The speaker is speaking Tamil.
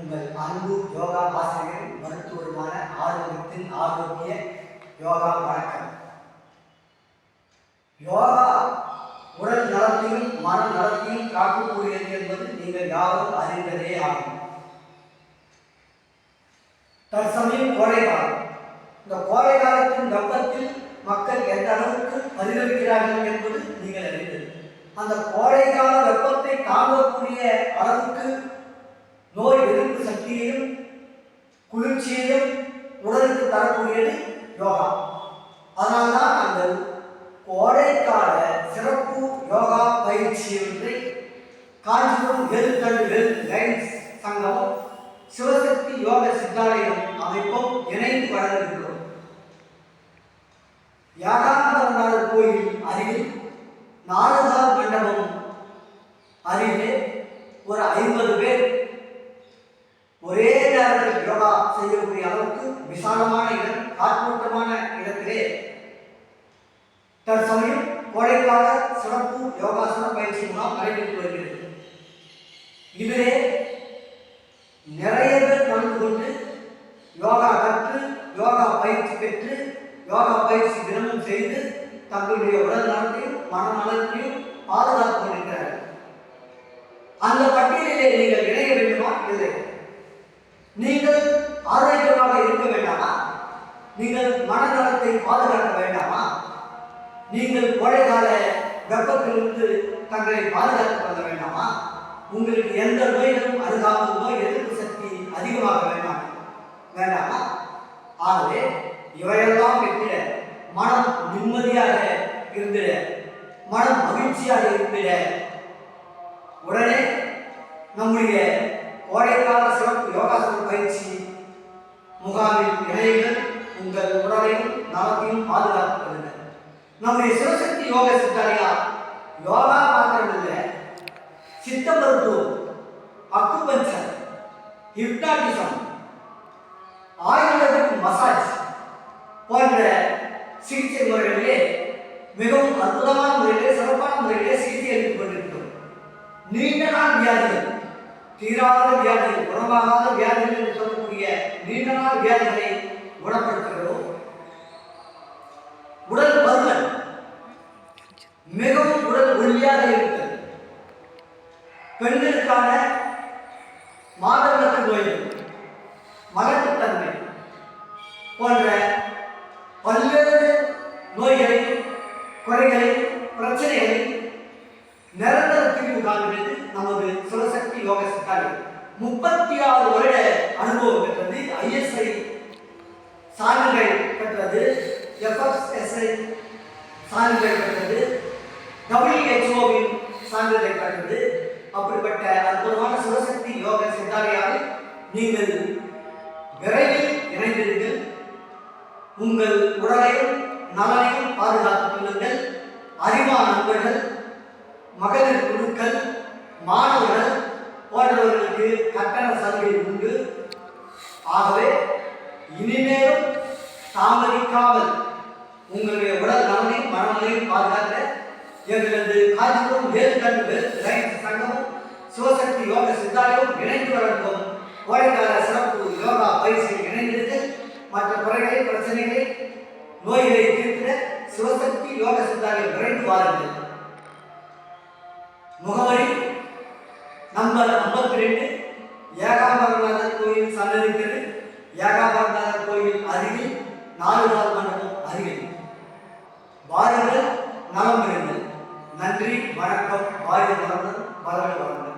உங்கள் அன்பு யோகா ஆசிரியர் மருத்துவருமான ஆரோக்கியத்தின் ஆரோக்கிய யோகா வணக்கம். யோகா உடல் நலத்தையும் மன நலத்தையும் காக்கக்கூடியது என்பது நீங்கள் யாரும் அறிந்ததே ஆகும். தற்சமயம் கோடை காலம். இந்த கோடை காலத்தின் வெப்பத்தில் மக்கள் எந்த அளவுக்கு பரிதவிக்கிறார்கள் என்பது நீங்கள் அறிந்தது. அந்த கோடை கால வெப்பத்தை தாங்கக்கூடிய அளவுக்கு நோய் சக்தியையும் குளிர்ச்சியையும் உடலுக்கு தரக்கூடியது யோகா. அதனால்தான் அந்த கோடைக்கால சிறப்பு யோகா பயிற்சி என்று காஞ்சிபுரம் எழுத்தல் ஹெல்த் கைன்ஸ் சங்கமும் சிவசக்தி யோக சித்தாலயம் அமைப்பும் இணைந்து வளர்ந்திருக்கிறோம் யாகாம்பரநாதர் கோயில் அருகில் நாலுகால் மண்டபம் அருகே ஒரு ஐம்பது பேர் ஒரே நேரத்தில் யோகா செய்யக்கூடிய அளவுக்கு விசாலமான இடம் காற்றோட்டமான இடத்திலே. தற்சமயம் கோடைக்கால சிறப்பு யோகாசன பயிற்சி மூலம் நடைபெற்று வருகிறது இதிலே நிறைய பேர் கலந்து கொண்டு யோகா கற்று யோகா பயிற்சி பெற்று யோகா பயிற்சி தினமும் செய்து தங்களுடைய உடல் நலத்தையும் மன நலத்தையும் பாதுகாத்து கொண்டிருக்கிறார்கள். அந்த பட்டியலிலே நீங்கள் இணைய வேண்டுமா? இல்லை. நீங்கள் ஆரோக்கியமாக இருக்க வேண்டாமா? நீங்கள் மனநலத்தை பாதுகாக்க வேண்டாமா? நீங்கள் கோடைகால வெப்பத்திலிருந்து தங்களை பாதுகாத்துக் கொள்ள வேண்டாமா? உங்களுக்கு எந்த நோயிலும் அருகாமல் நோய் எதிர்ப்பு சக்தி அதிகமாக வேண்டாம். வேண்டாமா? ஆகவே இவையெல்லாம் பெற்றிட மனம் நிம்மதியாக இருந்திட மனம் மகிழ்ச்சியாக இருந்திட. உடனே நம்முடைய கோடைக்கால முகாமில் உங்கள் உடலையும் நலத்தையும் பாதுகாத்துக் நம்முடைய சிவசக்தி யோக சித்தாரியா? யோகா மாத்திரம் இல்லை. சித்த மருத்துவம் அக்குபஞ்சர் ஹிப்னாட்டிசம் ஆயுர்வேதிக் மசாஜ் போன்ற சிகிச்சை முறைகளிலே மிகவும் அற்புதமான முறையிலே சிறப்பான முறையிலே சிகிச்சை அளித்துக் கொண்டிருக்கிறோம். நீண்ட நாள் வியாதிகள் தீராத வியாதிகள் குணமாகாத வியாதிகள் என்று சொல்லக்கூடிய நீண்ட நாள் வியாதிகளை குணப்படுத்துகிறோம் உடல் பருமன் மிகவும் உடல் ஒல்லியாக இருக்கிறது. பெண்களுக்கான மாதவிலக்கு நோய்கள் மலட்டுத்தன்மை போன்ற பல்வேறு நோய்களை குறைகளை பிரச்சனைகளை நிரந்தர தீர்வு காண்கிறது நமது சிவசக்தி யோக சித்தாரி முப்பத்தி ஆறு வருட அனுபவம் பெற்றது ஐஎஸ்ஐ சான்றிதழ் பெற்றது எஃப்எஸ்எஸ்ஐ சான்றிதழ் பெற்றது டபிள்யூஹெச்ஓவின் சான்றிதழை பெற்றது. அப்படிப்பட்ட அற்புதமான சிவசக்தி யோக சித்தாரியாவை நீங்கள் விரைவில் இணைந்திருங்கள். உங்கள் உடலையும் நலனையும் பாதுகாத்துக் கொள்ளுங்கள். அறிவா நண்பர்கள் மகளிர் குழுக்கள் மாணவர்கள் போன்றவர்களுக்கு கட்டண சலுகை உண்டு. ஆகவே இனிமேலும் தாமதிக்காமல் உங்களுடைய உடல் எங்களது காஞ்சிபுரம் வேறு லைன்ஸ் சங்கமும் சிவசக்தி யோக சித்தாலயம் இணைந்து வழங்கும் கோடைக்கால சிறப்பு யோகா பயிற்சியில் இணைந்திருக்கு மற்ற குறைகளை பிரச்சனைகளை நோய்களை தீர்க்கிற சிவசக்தி யோக சித்தாலயம் விரைந்து வாருங்கள். முகவரி நம்பர் ஐம்பத்தி ரெண்டு ஏகாம்பரநாதர் கோயில் சன்னதிக்கிறது ஏகாம்பரநாதர் கோயில் அருகில் நாலு நாள் மண்டபம் அருகில். வாருங்கள் நலம் பெறுங்கள். நன்றி வணக்கம் வாழ்க வளர்ந்து வளர்க வளமுடன்.